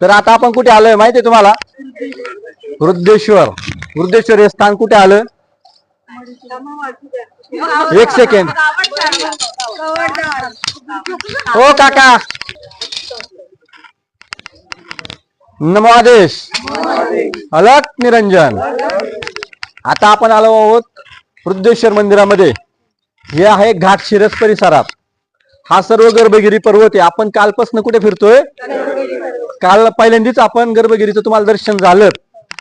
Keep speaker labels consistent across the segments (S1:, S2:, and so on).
S1: तर आता आपण कुठे आलोय माहितीये तुम्हाला? वृद्धेश्वर. वृद्धेश्वर हे स्थान कुठे आलं? एक सेकंड हो काका. नमादेश आदेश अलक निरंजन. आता आपण आलो आहोत वृद्धेश्वर मंदिरामध्ये. हे आहे घाट शिरस परिसरात. हा सर्व गर्भगिरी पर्वत आहे. आपण कालपासून कुठे फिरतोय? काल पहिल्यांदाच आपण गर्भगिरीचं तुम्हाला दर्शन झालं.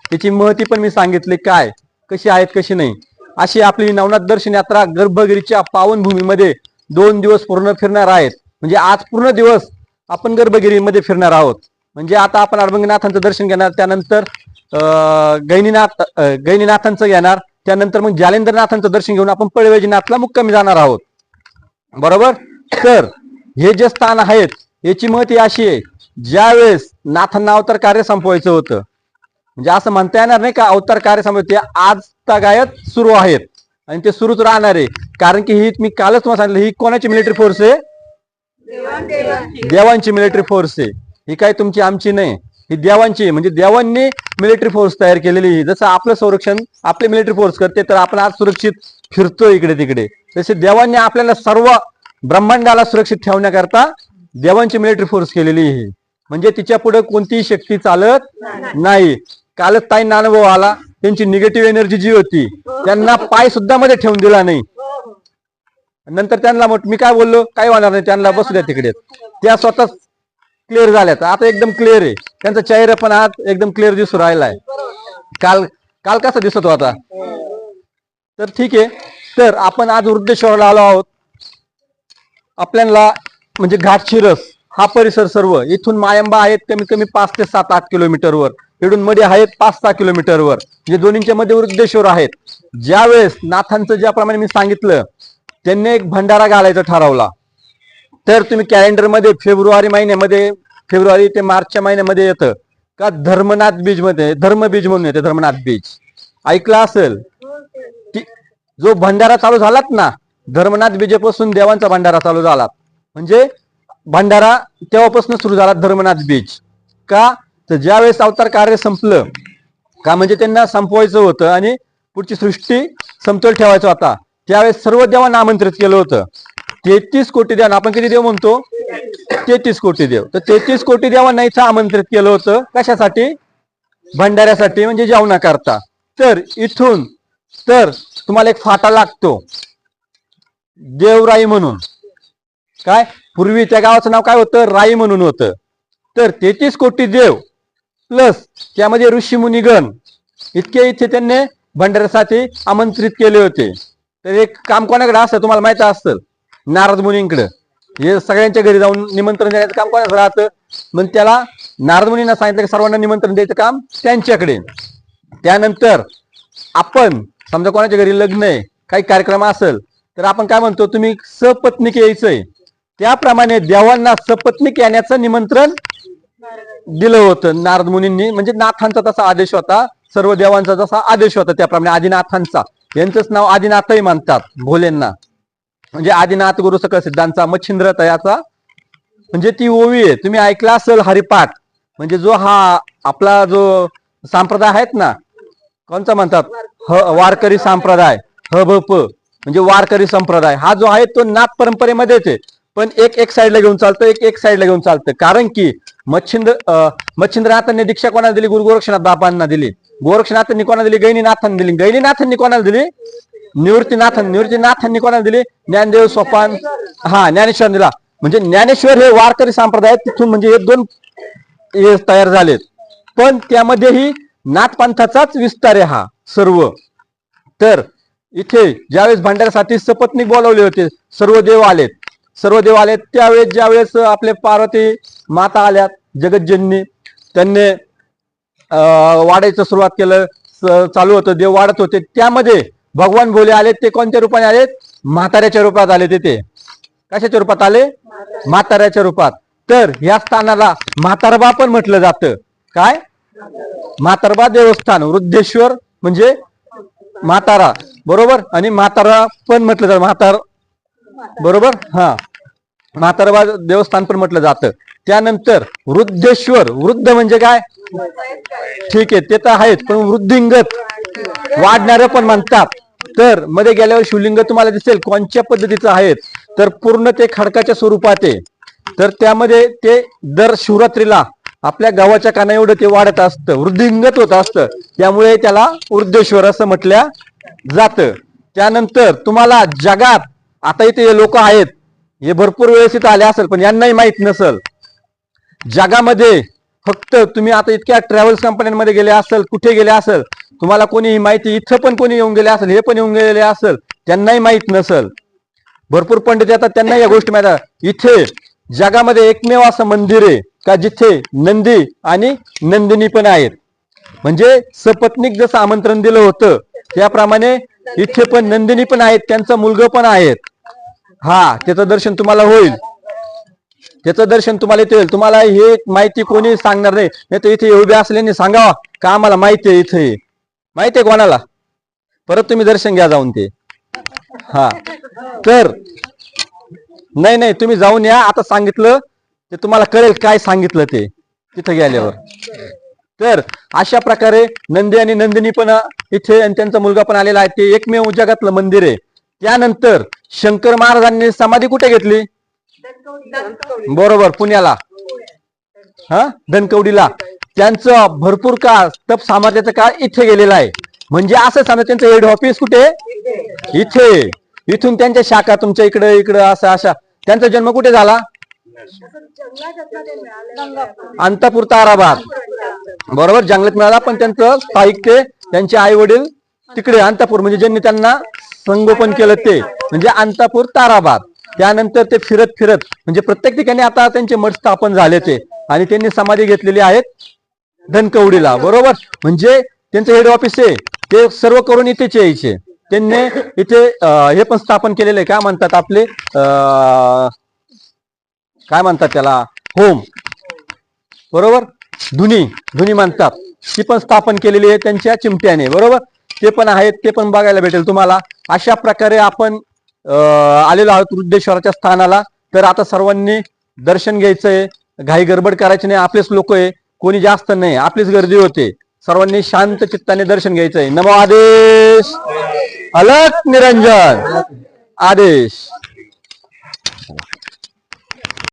S1: त्याची महती पण मी सांगितली. काय? कशी आहेत कशी नाही? अशी आपली नवनाथ दर्शन यात्रा गर्भगिरीच्या पावनभूमीमध्ये दोन दिवस पूर्ण फिरणार आहेत. म्हणजे आज पूर्ण दिवस आपण गर्भगिरीमध्ये फिरणार आहोत. म्हणजे आता आपण अडबंगनाथांचं दर्शन घेणार त्यानंतर अं, गैनीनाथ गैनीनाथांचं घेणार त्यानंतर मग जालेंद्रनाथांचं दर्शन घेऊन आपण पळवेजीनाथला मुक्कामी जाणार आहोत. बरोबर? तर हे जे स्थान आहेत याची महती अशी आहे ज्यावेळेस नाथांना अवतार कार्य संपवायचं होतं म्हणजे असं म्हणता येणार नाही का अवतार कार्य संपवायचे आज तगायत सुरू आहेत. आणि ते सुरूच राहणार आहे. कारण की ही मी कालच तुम्हाला सांगितलं ही कोणाची मिलिटरी फोर्स आहे? देवांची मिलिटरी फोर्स आहे. ही काय तुमची आमची नाही. ही देवांची आहे. म्हणजे देवांनी मिलिटरी फोर्स तयार केलेली ही जसं आपलं संरक्षण आपले मिलिटरी फोर्स करते तर आपण आज सुरक्षित फिरतोय इकडे तिकडे. तसे देवांनी आपल्याला सर्व ब्रह्मांडाला सुरक्षित ठेवण्याकरता देवांची मिलिटरी फोर्स केलेली आहे. म्हणजे तिच्या पुढे कोणतीही शक्ती चालत नाही. कालच ताई नानभाऊ आला त्यांची निगेटिव्ह एनर्जी जी होती त्यांना पाय सुद्धा मध्ये ठेवून दिला नाही. नंतर त्यांना मी काय बोललो? काय होणार नाही त्यांना बसू द्या तिकडे. त्या स्वतः क्लिअर झाल्यात. आता एकदम क्लिअर आहे. त्यांचा चेहरा पण आज एकदम क्लिअर दिसू राहिलाय. काल काल कसा दिसत होता? तर ठीक आहे. तर आपण आज वृद्धेश्वरला आलो आहोत. आपल्याला म्हणजे घाटशिरस हा परिसर सर्व इथून मायंबा आहेत कमीत कमी पाच ते सात आठ किलोमीटरवर इडून मध्ये आहेत पाच सहा किलोमीटरवर जे दोन्हीच्या मध्ये वृद्धेश्वर आहेत. ज्यावेळेस नाथांचं ज्याप्रमाणे मी सांगितलं त्यांनी एक भंडारा घालायचा ठरवला. तर तुम्ही कॅलेंडरमध्ये फेब्रुवारी महिन्यामध्ये फेब्रुवारी ते मार्चच्या महिन्यामध्ये येतं. का धर्मनाथ बीजमध्ये धर्म बीज म्हणून येते धर्मनाथ बीज. ऐकलं असेल? की जो भंडारा चालू झालात ना धर्मनाथ बीजेपासून देवांचा भंडारा चालू झाला. म्हणजे भंडारा तेव्हापासून सुरू झाला धर्मनाथ बीज. का? तर ज्यावेळेस अवतार कार्य संपलं का म्हणजे त्यांना संपवायचं होतं आणि पुढची सृष्टी समतोल ठेवायचा होता त्यावेळेस सर्व देवांना आमंत्रित केलं होतं. तेहतीस कोटी देव आपण किती देव म्हणतो? तेहतीस कोटी देव. तर तेहतीस कोटी देवांना इथं आमंत्रित केलं होतं. कशासाठी? भंडाऱ्यासाठी म्हणजे जेवणा करता तर इथून तर तुम्हाला एक फाटा लागतो. देवराई म्हणून. काय? पूर्वी त्या गावाचं नाव काय होतं? राई म्हणून होतं. तर तेहतीस कोटी देव प्लस त्यामध्ये ऋषी मुनिगण इतके इथे त्यांनी भंडाऱ्यासाठी आमंत्रित केले होते. तर एक काम कोणाकडे असतं? तुम्हाला माहीत असतं नारद मुनींकडे. हे सगळ्यांच्या घरी जाऊन निमंत्रण देण्याचं काम कोणाचं राहतं? मग त्याला नारद मुनींना सांगितलं की सर्वांना निमंत्रण द्यायचं काम त्यांच्याकडे. त्यानंतर आपण समजा कोणाच्या घरी लग्न आहे काही कार्यक्रम असेल तर आपण काय म्हणतो तुम्ही सपत्निक यायचंय. त्याप्रमाणे देवांना सपत्निक येण्याचं निमंत्रण दिलं होतं नारद मुनींनी. म्हणजे नाथांचा तसा आदेश होता सर्व देवांचा जसा आदेश होता त्याप्रमाणे आदिनाथांचा. यांचंच नाव आदिनाथही मानतात भोलेंना. म्हणजे आदिनाथ गुरु सकळ सिद्धांचा मच्छिंद्र तयाचा. म्हणजे ती ओवी आहे. तुम्ही ऐकला असेल हरिपाठ. म्हणजे जो हा आपला जो संप्रदाय आहेत ना कोणता म्हणतात? ह वारकरी संप्रदाय ह भ प. म्हणजे वारकरी संप्रदाय. हा जो आहे तो नाथ परंपरेमध्येच आहे पण एक एक साईडला घेऊन चालतं एक एक साईडला घेऊन चालतं कारण की मच्छिंद्र मच्छिंद्रनाथांनी दीक्षा कोणाला दिली? गुरु गोरक्षनाथ बाबांना दिली. गोरक्षनाथांनी कोणाला दिली? गैनीनाथांनी दिली. गैनीनाथांनी कोणाला दिली? निवृत्तीनाथांनी निवृत्तीनाथांनी कोणाला दिली? ज्ञानदेव सोपान हा ज्ञानेश्वर दिला म्हणजे ज्ञानेश्वर हे वारकरी संप्रदाय तिथून म्हणजे हे दोन हे तयार झालेत. पण त्यामध्येही नाथपंथाचाच विस्तार आहे हा सर्व. तर इथे ज्यावेळेस भंडाऱ्यासाठी सपत्नीक बोलावले होते सर्व देव आलेत. सर्व देव आलेत. त्यावेळेस ज्यावेळेस आपले पार्वती माता आल्यात जगतजननी त्यांनी वाढायचं सुरुवात केलं चालू होतं देव वाढत होते. त्यामध्ये भगवान भोले आलेत ते कोणत्या रूपाने आलेत? म्हाताऱ्याच्या रूपात आले ते. कशाच्या रूपात आले? म्हाताऱ्याच्या रूपात. तर या स्थानाला म्हातारबा पण म्हटलं जातं. काय? म्हातारबा देवस्थान वृद्धेश्वर म्हणजे म्हातारा. बरोबर? आणि म्हातारा पण म्हटलं जातं. म्हातार बरोबर? हा. म्हातारबा देवस्थान पण म्हटलं जातं. त्यानंतर वृद्धेश्वर. वृद्ध म्हणजे काय? ठीक आहे ते तर आहेच पण वृद्धिंगत वाढणारं पण म्हणतात. तर मध्ये गेल्यावर शिवलिंग तुम्हाला दिसेल कोणत्या पद्धतीचं आहेत? तर पूर्ण ते खडकाच्या स्वरूपात आहे. तर त्यामध्ये ते दर शिवरात्रीला आपल्या गावाच्या काना एवढं ते वाढत असतं वृद्धिंगत होत असतं. त्यामुळे त्याला वृद्धेश्वर असं म्हटल्या जातं. त्यानंतर तुम्हाला जगात आता इथे लोक आहेत हे भरपूर वेळेस इथं आले असेल पण यांनाही माहीत नसल. जगामध्ये फक्त तुम्ही आता इतक्या ट्रॅव्हल्स कंपन्यांमध्ये गेले असेल कुठे गेले असेल तुम्हाला कोणी ही माहिती इथं पण कोणी येऊन गेले असेल हे पण येऊन गेलेले असेल त्यांनाही माहीत नसल. भरपूर पंडित येतात त्यांना या गोष्टी माहीत इथे जगामध्ये एकमेव असं मंदिर आहे. का जिथे नंदी आणि नंदिनी पण आहेत. म्हणजे सपत्नीक जसं आमंत्रण दिलं होतं त्याप्रमाणे इथे पण नंदिनी पण आहेत त्यांचा मुलगा पण आहेत. हा त्याचं दर्शन तुम्हाला होईल. त्याचं दर्शन तुम्हाला इथे होईल तुम्हाला हे माहिती कोणी सांगणार नाही. नाही तर इथे उभे असल्याने सांगावा का आम्हाला माहिती आहे इथे? माहिती आहे कोणाला? परत तुम्ही दर्शन घ्या जाऊन ते. हा. तर नाही नाही तुम्ही जाऊन या. आता सांगितलं ते तुम्हाला कळेल काय सांगितलं ते तिथं गेल्यावर. तर अशा प्रकारे नंदी आणि नंदिनी पण इथे आणि त्यांचा मुलगा पण आलेला आहे. ते एकमेव जगातलं मंदिर आहे. त्यानंतर शंकर महाराजांनी समाधी कुठे घेतली? बरोबर पुण्याला. हा? धनकवडीला. त्यांचं भरपूर काळ तप सामर्थ्याचा काळ इथे गेलेला आहे. म्हणजे असं समजा त्यांचं हेड ऑफिस कुठे? इथे. इथून त्यांच्या शाखा तुमच्या इकडे इकडं असं अशा. त्यांचा जन्म कुठे झाला? अंतापूर ताराबाद बरोबर? जंगलात मिळाला पण त्यांचं स्थायिक ते त्यांचे आई वडील तिकडे अंतापूर म्हणजे ज्यांनी त्यांना संगोपन केलं ते म्हणजे अंतापूर ताराबाद. त्यानंतर ते फिरत फिरत म्हणजे प्रत्येक ठिकाणी आता त्यांचे मठ स्थापन झाले ते. आणि त्यांनी समाधी घेतलेली आहेत धनकवडीला बरोबर? म्हणजे त्यांचं हेड ऑफिस आहे. ते सर्व करून इथेच यायचे. त्यांनी इथे हे पण स्थापन केलेलं आहे काय म्हणतात आपले अं, काय म्हणतात त्याला? होम. बरोबर? धुनी. धुनी म्हणतात. ती पण स्थापन केलेली आहे त्यांच्या चिमट्याने. बरोबर? ते पण आहेत ते पण बघायला भेटेल तुम्हाला. अशा प्रकारे आपण आलेलो आहोत वृद्धेश्वराच्या स्थानाला. तर आता सर्वांनी दर्शन घ्यायचंय. घाई गडबड करायची नाही. आपलेच लोक आहे. कोणी जास्त नाही. आपलीच गर्दी होते. सर्वांनी शांत चित्ताने दर्शन घ्यायचंय. नमो आदेश. अलग निरंजन. आदेश.